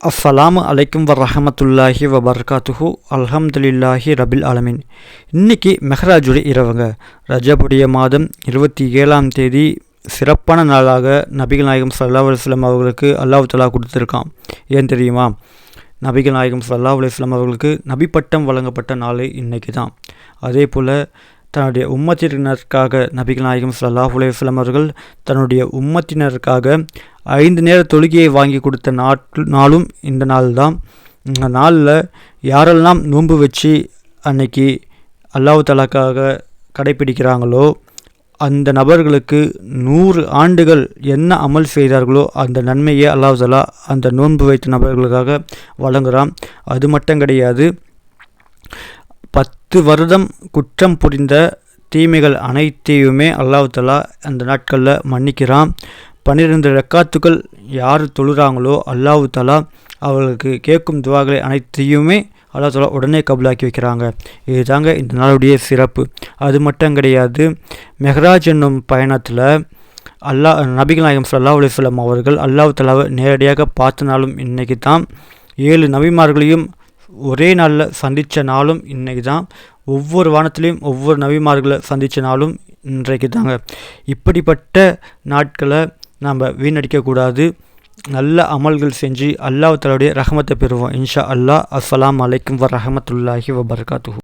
அஸ்ஸலாமு அலைக்கும் வரஹமத்துல்லாஹி வபர்காத்துஹு அல்ஹம்துலில்லாஹி ரபில் ஆலமின் இன்னைக்கு மெஹராஜுடைய இரவுங்க ரஜபுடைய மாதம் இருபத்தி ஏழாம் தேதி சிறப்பான நாளாக நபிகள் நாயகம் சல்லா அலுவலாம் அவர்களுக்கு அல்லாஹ் தலா கொடுத்துருக்கான் ஏன் தெரியுமா நபிகள் நாயகம் சல்லா அலுவலாம் அவர்களுக்கு நபி பட்டம் வழங்கப்பட்ட நாள் இன்றைக்கி தான் அதே போல் தன்னுடைய உம்மத்தினருக்காக நபிகள் நாயகம் சல்லாஹ் அலுவலாம் அவர்கள் தன்னுடைய உம்மத்தினருக்காக ஐந்து நேர தொழுகையை வாங்கி கொடுத்த நாட் நாளும் இந்த நாள் தான் இந்த நாளில் யாரெல்லாம் நோன்பு வச்சு அன்னைக்கு அல்லாஹு தலாக்காக கடைப்பிடிக்கிறாங்களோ அந்த நபர்களுக்கு நூறு ஆண்டுகள் என்ன அமல் செய்தார்களோ அந்த நன்மையை அல்லாஹ் தலா அந்த நோன்பு வைத்த நபர்களுக்காக வழங்குகிறான் அது மட்டும் கிடையாது பத்து வருடம் குற்றம் புரிந்த தீமைகள் அனைத்தையுமே அல்லாஹ் தலா அந்த நாட்களில் மன்னிக்கிறான். பன்னிரெண்டு ரெக்காத்துக்கள் யார் தொழுகிறாங்களோ அல்லாஹு தலா அவர்களுக்கு கேட்கும் துவாக்களை அனைத்தையுமே அல்லா தலா உடனே கபுலாக்கி வைக்கிறாங்க. இதுதாங்க இந்த நாளுடைய சிறப்பு. அது மட்டும் கிடையாது மெஹராஜ் என்னும் பயணத்தில் அல்லா நபிகள் நாயகம் சல்லா அலிஸ்லாம் அவர்கள் அல்லாஹு தலாவை நேரடியாக பார்த்த நாளும் இன்றைக்கி தான். ஏழு நபிமார்களையும் ஒரே நாளில் சந்தித்த நாளும் இன்றைக்கி தான். ஒவ்வொரு வானத்திலையும் ஒவ்வொரு நபிமார்களை சந்தித்த நாளும் இன்றைக்கு தாங்க. இப்படிப்பட்ட நாட்களை நாம் வீணடிக்கக்கூடாது. நல்ல அமல்கள் செஞ்சு அல்லாஹ் தலாவுடைய ரஹமத்தை பெறுவோம். இன்ஷா அல்லாஹ். அஸ்ஸலாம் அலைக்கும் வ ரஹமத்துல்லாஹி வபர்காத்துஹூ